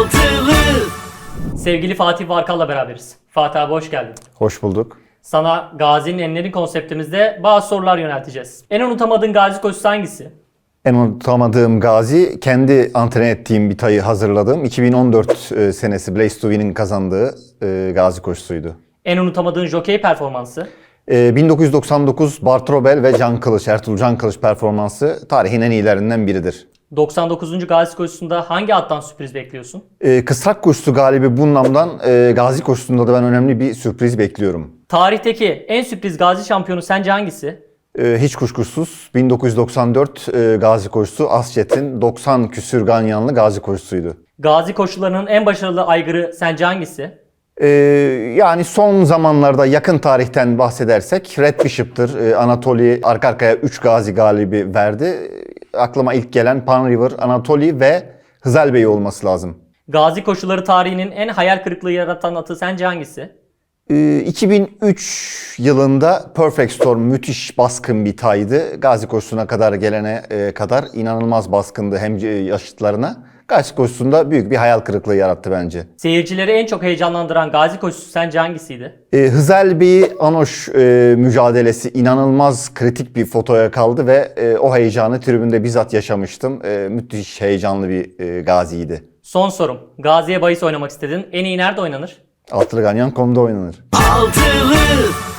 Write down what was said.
Altılı. Sevgili Fatih Varkal'la beraberiz. Fatih abi hoş geldin. Hoş bulduk. Sana Gazi'nin enleri konseptimizde bazı sorular yönelteceğiz. En unutamadığın Gazi koşusu hangisi? En unutamadığım gazi kendi antren ettiğim bir tayı hazırladığım 2014 e, senesi Blaze to Win'in kazandığı e, gazi koşusuydu. En unutamadığın jokey performansı? E, 1999 Bart Robel ve Can Kılıç, Ertuğrul Can Kılıç performansı tarihin en iyilerinden biridir. 99. Gazi koşusunda hangi attan sürpriz bekliyorsun? E, kısrak koşusu galibi bunlamdan e, gazi koşusunda da ben önemli bir sürpriz bekliyorum. Tarihteki en sürpriz Gazi şampiyonu sence hangisi? E, hiç kuşkusuz 1994 e, gazi koşusu Asçet'in 90 küsür ganyanlı gazi koşusuydu. Gazi koşularının en başarılı aygırı sence hangisi? Ee, yani son zamanlarda yakın tarihten bahsedersek Red Bishop'tır. Ee, Anatoly arka arkaya 3 gazi galibi verdi. Ee, Aklıma ilk gelen Pan River, Anatoly ve Hızal Bey olması lazım. Gazi koşuları tarihinin en hayal kırıklığı yaratan atı sence hangisi? Ee, 2003 yılında Perfect Storm müthiş baskın bir taydı. Gazi koşusuna kadar gelene e, kadar inanılmaz baskındı hem e, yaşıtlarına. Gazi koşusunda büyük bir hayal kırıklığı yarattı bence. Seyircileri en çok heyecanlandıran Gazi koşusu sence hangisiydi? E, Hızel Bey Anoş e, mücadelesi inanılmaz kritik bir fotoya kaldı ve e, o heyecanı tribünde bizzat yaşamıştım. E, müthiş heyecanlı bir e, gaziydi. Son sorum. Gazi'ye bahis oynamak istedin. En iyi nerede oynanır? Altılı Ganyan konuda oynanır. Altılı.